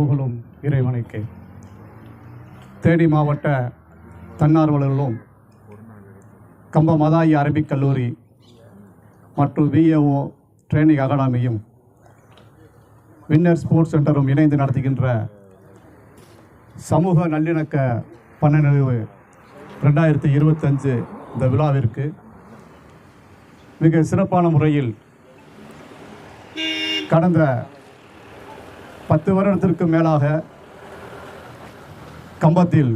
புகழும் இறைவனுக்கு. தேனி மாவட்ட தன்னார்வலர்களும் கம்பமதாயி அரபிக் கல்லூரி மற்றும் விஏஓ ட்ரைனிங் அகாடமியும் வின்னர் ஸ்போர்ட்ஸ் சென்டரும் இணைந்து நடத்துகின்ற சமூக நல்லிணக்க பன்னநிறைவு ரெண்டாயிரத்தி இருபத்தஞ்சு இந்த விழாவிற்கு மிக சிறப்பான முறையில் கடந்த பத்து வருடத்திற்கு மேலாக கம்பத்தில்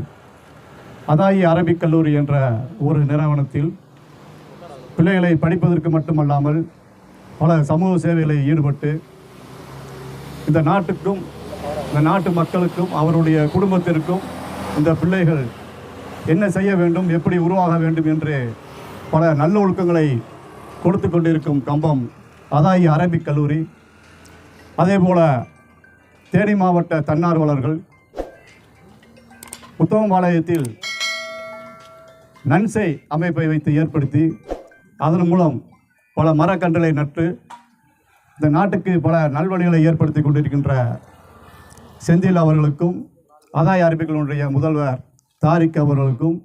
அதாயி அரபிக் கல்லூரி என்ற ஒரு நிறுவனத்தில் பிள்ளைகளை படிப்பதற்கு மட்டுமல்லாமல் பல சமூக சேவைகளில் ஈடுபட்டு இந்த நாட்டுக்கும் இந்த நாட்டு மக்களுக்கும் அவருடைய குடும்பத்திற்கும் இந்த பிள்ளைகள் என்ன செய்ய வேண்டும் எப்படி உருவாக வேண்டும் என்று பல நல்ல ஒழுக்கங்களை கொடுத்து கொண்டிருக்கும் கம்பம் அதாயி அரபிக் கல்லூரி. அதே போல தேனி மாவட்ட தன்னார்வலர்கள் புத்தகம்பாளையத்தில் நன்சை அமைப்பை வைத்து ஏற்படுத்தி அதன் மூலம் பல மரக்கன்றுகளை நட்டு இந்த நாட்டுக்கு பல நல்வழிகளை ஏற்படுத்தி கொண்டிருக்கின்ற செந்தில் அவர்களுக்கும் அதாய அரபிகளுடைய முதல்வர் தாரிக் அவர்களுக்கும்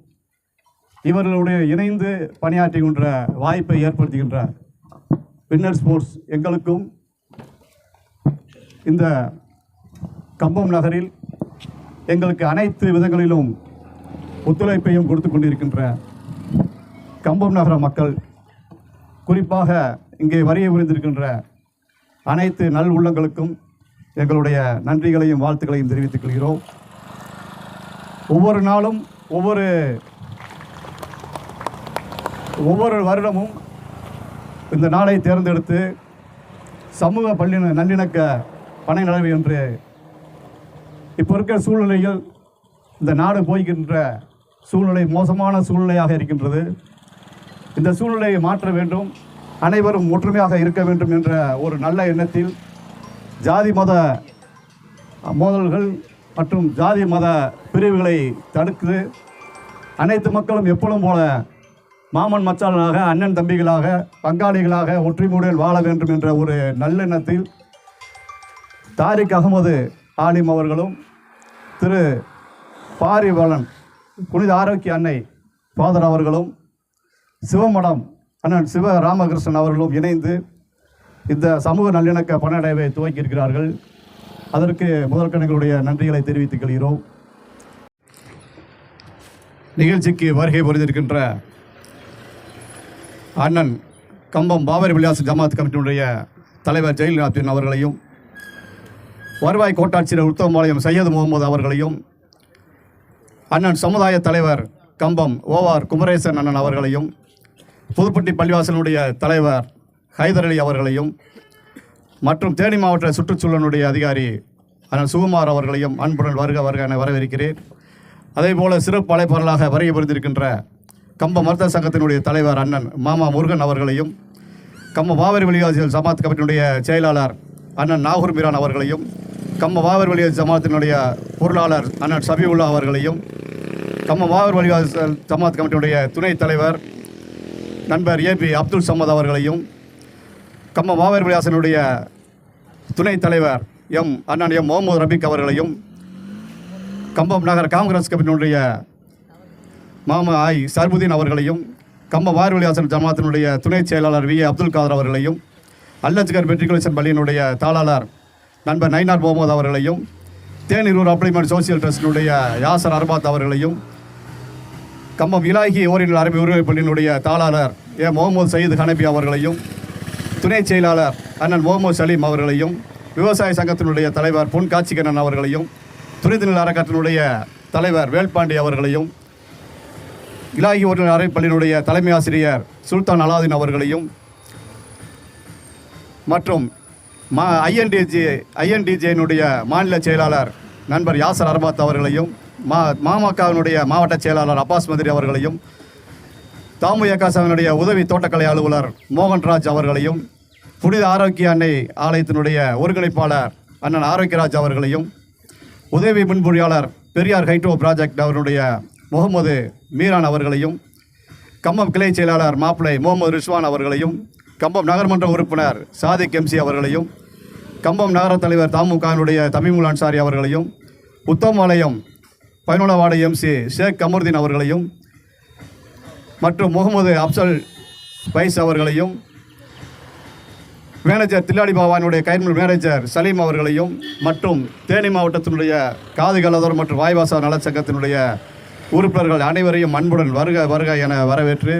இவர்களுடைய இணைந்து பணியாற்றுகின்ற வாய்ப்பை ஏற்படுத்துகின்ற வின்னர் ஸ்போர்ட்ஸ் எங்களுக்கும் இந்த கம்பம் நகரில் எங்களுக்கு அனைத்து விதங்களிலும் ஒத்துழைப்பையும் கொடுத்து கொண்டிருக்கின்ற கம்பம் நகர மக்கள் குறிப்பாக இங்கே வரிய புரிந்திருக்கின்ற அனைத்து நல் உள்ளங்களுக்கும் எங்களுடைய நன்றிகளையும் வாழ்த்துக்களையும் தெரிவித்துக் கொள்கிறோம். ஒவ்வொரு நாளும் ஒவ்வொரு ஒவ்வொரு வருடமும் இந்த நாளை தேர்ந்தெடுத்து சமூக பள்ளி நல்லிணக்க பணி நடவு என்று இப்போ இருக்கிற சூழ்நிலைகள் இந்த நாடு போய்கின்ற சூழ்நிலை மோசமான சூழ்நிலையாக இருக்கின்றது. இந்த சூழ்நிலையை மாற்ற வேண்டும். அனைவரும் ஒற்றுமையாக இருக்க வேண்டும் என்ற ஒரு நல்ல எண்ணத்தில் ஜாதி மத மோதல்கள் மற்றும் ஜாதி மத பிரிவுகளை தடுத்து அனைத்து மக்களும் எப்பொழுதும் போல மாமன் மச்சாளனாக அண்ணன் தம்பிகளாக பங்காளிகளாக ஒற்றுமையுடன் வாழ வேண்டும் என்ற ஒரு நல்லெண்ணத்தில் தாரிக் அகமது ஆலிம் அவர்களும் திரு பாரிவளன் புனித ஆரோக்கிய அன்னை ஃபாதர் அவர்களும் சிவமடம் அண்ணன் சிவ ராமகிருஷ்ணன் அவர்களும் இணைந்து இந்த சமூக நல்லிணக்க பணடைவை துவக்கியிருக்கிறார்கள். அதற்கு முதற்கணங்களுடைய நன்றிகளை தெரிவித்துக் கொள்கிறோம். நிகழ்ச்சிக்கு வருகை புரிந்திருக்கின்ற அண்ணன் கம்பம் பாபரி விளையாசு ஜமாத் கமிட்டியினுடைய தலைவர் ஜெயலலிதாத்தின் அவர்களையும் வருவாய் கோட்டாட்சியர் உத்தமபாளையம் சையது முகமது அவர்களையும் அண்ணன் சமுதாய தலைவர் கம்பம் ஓவார் குமரேசன் அண்ணன் அவர்களையும் புதுப்பட்டி பள்ளிவாசனுடைய தலைவர் ஹைதர் அலி அவர்களையும் மற்றும் தேனி மாவட்ட சுற்றுச்சூழலுடைய அதிகாரி அண்ணன் சுகுமார் அவர்களையும் அன்புடன் வருக வருக என வரவேற்கிறேன். அதே போல சிறப்பு அழைப்பாளர்களாக வருகை புரிந்திருக்கின்ற கம்ப மருத்துவ சங்கத்தினுடைய தலைவர் அண்ணன் மாமா முருகன் அவர்களையும் கம்ப மாவேரி வெளிவாசிகள் சமாத் கமிட்டியினுடைய செயலாளர் அண்ணன் நாகூர் மீரான் அவர்களையும் கம்ப வாவர் வெளிவாசி ஜமாத்தினுடைய பொருளாளர் அண்ணன் சபிவுல்லா அவர்களையும் கம்ப வாவர் வெளிவாசல் ஜமாத் கமிட்டியுடைய துணைத் தலைவர் நண்பர் ஏ பி அப்துல் சமத் அவர்களையும் கம்ம வாவர் விலாசனுடைய துணைத் தலைவர் எம் அண்ணன் எம் முகமது ரபிக் அவர்களையும் கம்பம் நகர் காங்கிரஸ் கமிட்டியினுடைய மாமா ஐ சர்புதீன் அவர்களையும் கம்ப வார்வெளியாசன் ஜமாத்தினுடைய துணைச் செயலாளர் வி அப்துல் காதர் அவர்களையும் அல்லஜ்கர் மெட்ரிகுலேஷன் பள்ளியினுடைய தாளாளர் நண்பர் நைனார் முகமது அவர்களையும் தேனிரூர் அப்ளிமெண்ட் சோசியல் ட்ரஸ்டினுடைய யாசர் அர்பாத் அவர்களையும் கம்பம் இலாகி ஓரின் அரபி உரிமை பள்ளியினுடைய தாளாளர் ஏ முகமது சயீத் ஹனபி அவர்களையும் துணை செயலாளர் அண்ணன் முகமது சலீம் அவர்களையும் விவசாய சங்கத்தினுடைய தலைவர் பொன் காட்சிகண்ணன் அவர்களையும் துரிதநில அறக்கட்டினுடைய தலைவர் வேல்பாண்டி அவர்களையும் இலாகி ஓரின் அரைப்பள்ளியினுடைய தலைமை ஆசிரியர் சுல்தான் அலாதீன் அவர்களையும் மற்றும் மா ஐஎன்டிஜி ஐஎன்டிஜேனுடைய மாநில செயலாளர் நண்பர் யாசர் அரபாத் அவர்களையும் மா மாமகவினுடைய மாவட்ட செயலாளர் அப்பாஸ் மந்திரி அவர்களையும் தாமு ஏகாசாவினுடைய உதவி தோட்டக்கலை அலுவலர் மோகன்ராஜ் அவர்களையும் புனித ஆரோக்கிய அன்னை ஆலயத்தினுடைய ஒருங்கிணைப்பாளர் அண்ணன் ஆரோக்கியராஜ் அவர்களையும் உதவி முன்பொழியாளர் பெரியார் ஹைட்ரோ ப்ராஜெக்ட் அவருடைய முகமது மீரான் அவர்களையும் கம்பம் கிளை செயலாளர் மாப்பிளை முகமது ரிஸ்வான் அவர்களையும் கம்பம் நகர்மன்ற உறுப்பினர் சாதிக் எம்சி அவர்களையும் கம்பம் நகர தலைவர் தமுகவினுடைய தமிமுல் அன்சாரி அவர்களையும் உத்தமாலயம் பயனுள்ளவாட எம்சி ஷேக் கமருதீன் அவர்களையும் மற்றும் முகமது அப்சல் பைஸ் அவர்களையும் மேனேஜர் தில்லாடி பவானுடைய கைர்மல் மேனேஜர் சலீம் அவர்களையும் மற்றும் தேனி மாவட்டத்தினுடைய காது கலதோர் மற்றும் வாய்வாசா நலச்சங்கத்தினுடைய உறுப்பினர்கள் அனைவரையும் அன்புடன் வருக வருக என வரவேற்று